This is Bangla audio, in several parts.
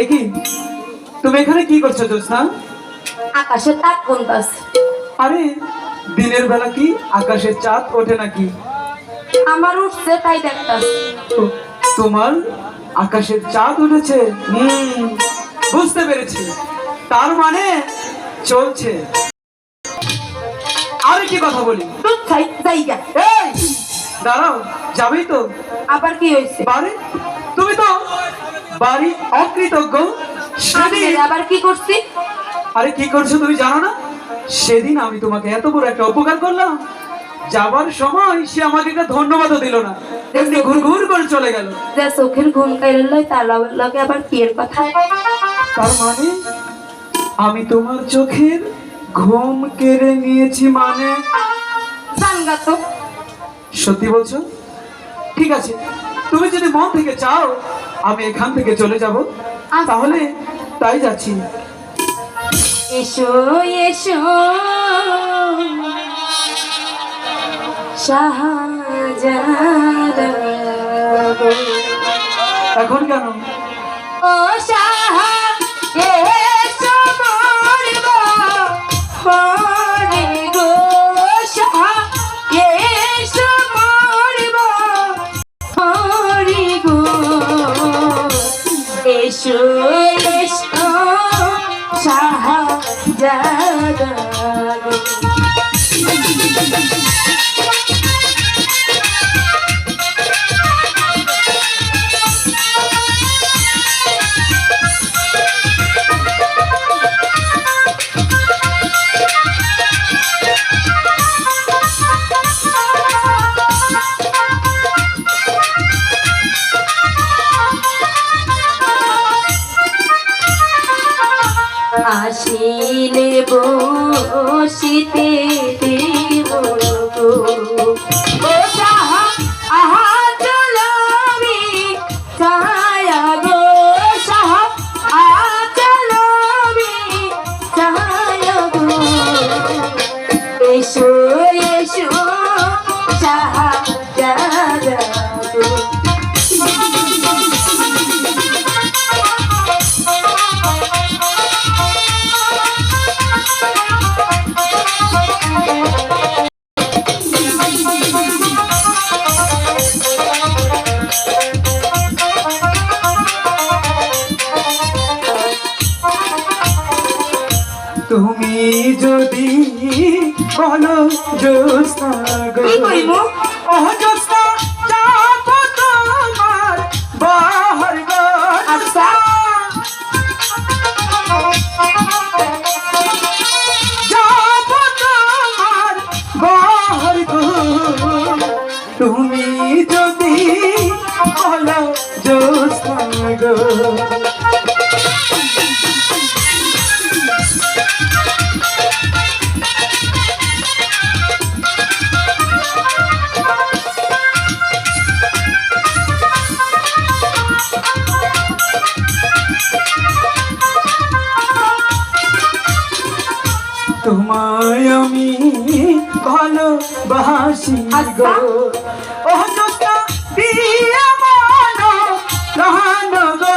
কি? তুমি এখানে কি করছ জ্যোৎস্না? আকাশে তাক কোনটাছে আরে দিনের বেলা কি আকাশের চাঁদ ওঠে নাকি? আমার উঠছে তাই দেখতাছি। তোমার আকাশের চাঁদ উঠেছে? হুম বুঝতে পেরেছি। তার মানে চলছে। আর কি কথা বলি? দাঁড়াও যাবেই তো। আবার কি হয়েছে? বাড়ি তুমি তো বাড়ি অকৃতজ্ঞ। সেদিন আবার কি করছি? আরে কি করছ তুমি জানো না? সেদিন আমি তোমাকে এত বড় একটা উপকার করলাম। যাবার সময় সে আমাকে একটা ধন্যবাদও দিল না। এমনি ঘুর ঘুর করে চলে গেল। যে চোখের ঘুম কাইল তার লগে- লগে আবার কি এর কথা। তার মানে আমি তোমার চোখের ঘুম কেড়ে নিয়েছি মানে? সত্যি বলছো? ঠিক আছে। তুমি যদি মন থেকে চাও আমি এখান থেকে চলে যাব। তাহলে তাই যাচ্ছি। এসো এসো। এখন কেন? ও শাহা এসো মরব। তুমি যদি বলো জ্যোৎস্না গো? ও জ্যোৎস্না যাব তোমার বাহার গো আচ্ছা। যাব তোমার বাহার গো তুমি যদি বলো জ্যোৎস্না গো তোমায় আমি ভালোবাসি গো। ও দিয়ে মানো গো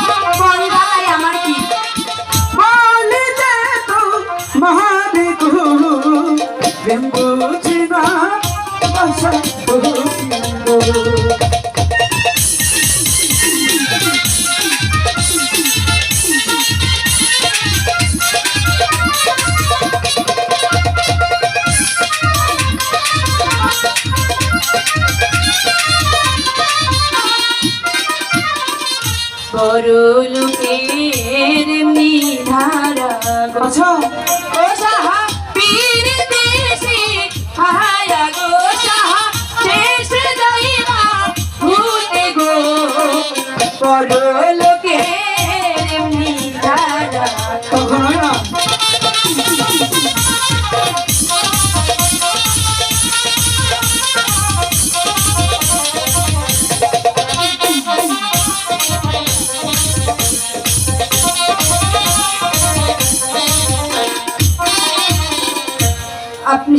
বাবাই আমার কি? বলি তো মহারে গো প্রেম বুঝি না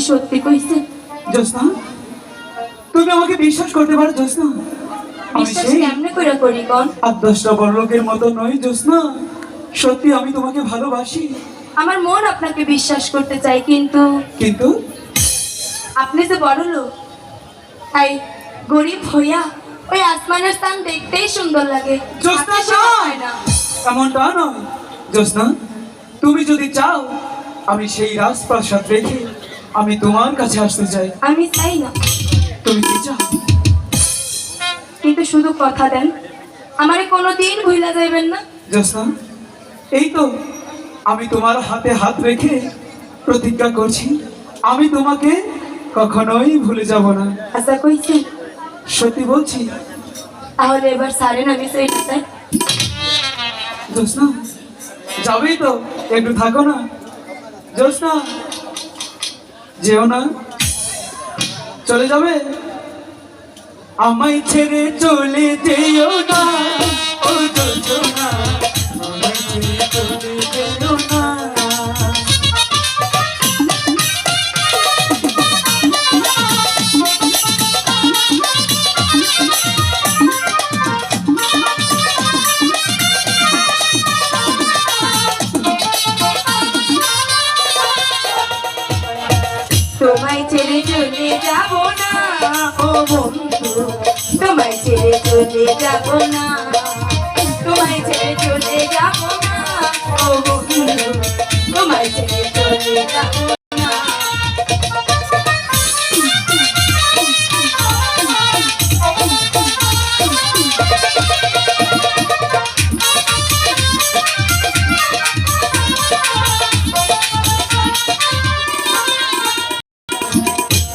সত্যি কইছেন জোসনা তুমি আমাকে বিশ্বাস করতে পারো জোসনা আমি সেই কেমনে করে করি কোন আর দশটা মতো নয় জোসনা সত্যি আমি তোমাকে ভালোবাসি। আমার মন আপনাকে বিশ্বাস করতে চাই কিন্তু কিন্তু? আপনি যে বড় লোক তাই গরিব হইয়া ওই আসমানের স্থান দেখতেই সুন্দর লাগে। জোসনা হয় না। এমনটা নয়। জোসনা তুমি যদি চাও আমি সেই রাজপ্রাসাদ রেখে আমি তোমার কাছে আসতে চাই। আমি চাই না। তুমি কি চাও? কিন্তু শুধু কথা দেন। আমারে কোনোদিন ভুলা যাইবেন না। জোসনা এই তো আমি তোমার হাতে হাত রেখে প্রতিজ্ঞা করছি। আমি তোমাকে কখনোই ভুলে যাব না। আশা কইছি। সত্যি বলছি? তাহলে এবার সারেন আমি সেইটা চাই জোসনা যাবেই তো একটু থাকো না। জোসনা যেও না। চলে যাবে? আমায় ছেড়ে চলে যেও না। ও বন্ধু তোমায় ছেড়ে চলে যাব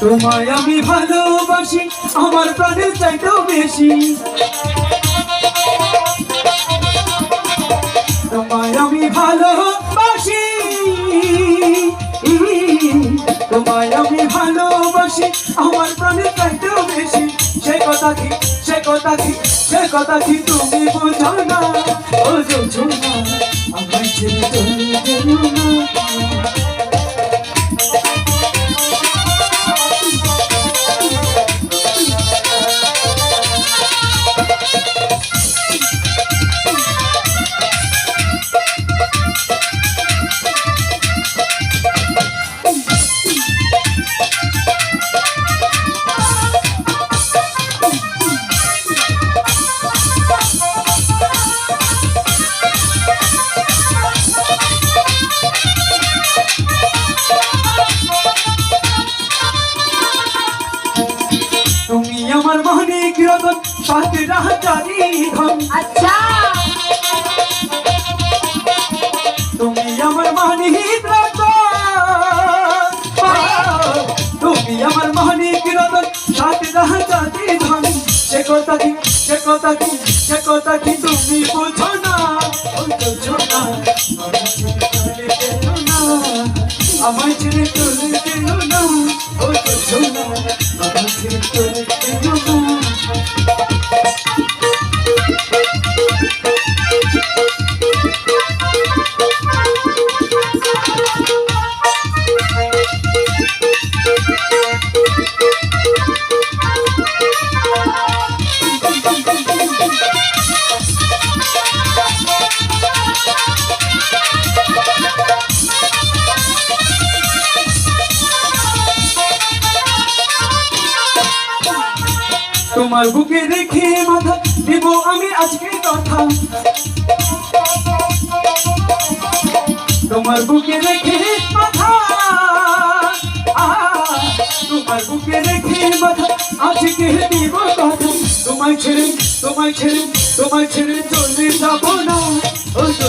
তোমায় আমি ভালোবাসি আমার প্রাণের চাইতেও বেশি। তোমায় আমি ভালোবাসি। তোমায় আমি ভালোবাসি, আমার প্রাণের চাইতেও বেশি। সে কথা কি, সে কথা কি, সে কথা কি তুমি বুঝো না? বুঝো না আমায় ছেড়ে তুমি আমার মানিক রতন সাথে রাহাচারি ধন। আচ্ছা। তুমি আমার রতন তুমি আমার মানিক রতন সাথে রাহাচারি ধন। সে কথা কি সে কথা কি সে কথা কি তুমি বোঝো না? তোমার বুকে রেখে মাথা দেব আমি আজকে কথা। তোমার বুকে রেখে তোমার বুকে রেখে মাথা, আজকে দিব কথা। তোমায় ছেড়ে তোমায় ছেড়ে তোমায় ছেড়ে চলে যাব না। ও তো